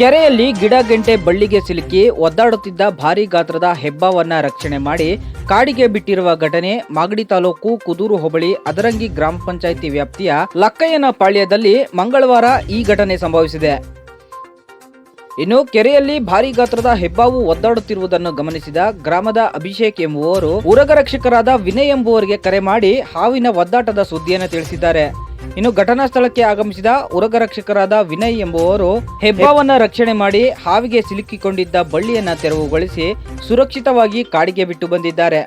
ಕೆರೆಯಲ್ಲಿ ಗಿಡ, ಗಂಟೆ, ಬಳ್ಳಿಗೆ ಸಿಲುಕಿ ಒದ್ದಾಡುತ್ತಿದ್ದ ಭಾರಿ ಗಾತ್ರದ ಹೆಬ್ಬಾವನ್ನ ರಕ್ಷಣೆ ಮಾಡಿ ಕಾಡಿಗೆ ಬಿಟ್ಟಿರುವ ಘಟನೆ ಮಾಗಡಿ ತಾಲೂಕು ಕುದೂರು ಹೋಬಳಿ ಅದರಂಗಿ ಗ್ರಾಮ ಪಂಚಾಯಿತಿ ವ್ಯಾಪ್ತಿಯ ಲಕ್ಕಯ್ಯನ ಪಾಳ್ಯದಲ್ಲಿ ಮಂಗಳವಾರ ಈ ಘಟನೆ ಸಂಭವಿಸಿದೆ. ಇನ್ನು ಕೆರೆಯಲ್ಲಿ ಭಾರಿ ಗಾತ್ರದ ಹೆಬ್ಬಾವು ಒದ್ದಾಡುತ್ತಿರುವುದನ್ನು ಗಮನಿಸಿದ ಗ್ರಾಮದ ಅಭಿಷೇಕ್ ಎಂಬುವವರು ಉರಗರಕ್ಷಕರಾದ ವಿನಯ್ ಎಂಬುವರಿಗೆ ಕರೆ ಮಾಡಿ ಹಾವಿನ ಒದ್ದಾಟದ ಸುದ್ದಿಯನ್ನು ತಿಳಿಸಿದ್ದಾರೆ. ಇನ್ನು ಘಟನಾ ಸ್ಥಳಕ್ಕೆ ಆಗಮಿಸಿದ ಉರಗರಕ್ಷಕರಾದ ವಿನಯ್ ಎಂಬುವರು ಹೆಬ್ಬಾವನ್ನ ರಕ್ಷಣೆ ಮಾಡಿ ಹಾವಿಗೆ ಸಿಲುಕಿಕೊಂಡಿದ್ದ ಬಳ್ಳಿಯನ್ನ ತೆರವುಗೊಳಿಸಿ ಸುರಕ್ಷಿತವಾಗಿ ಕಾಡಿಗೆ ಬಿಟ್ಟು ಬಂದಿದ್ದಾರೆ.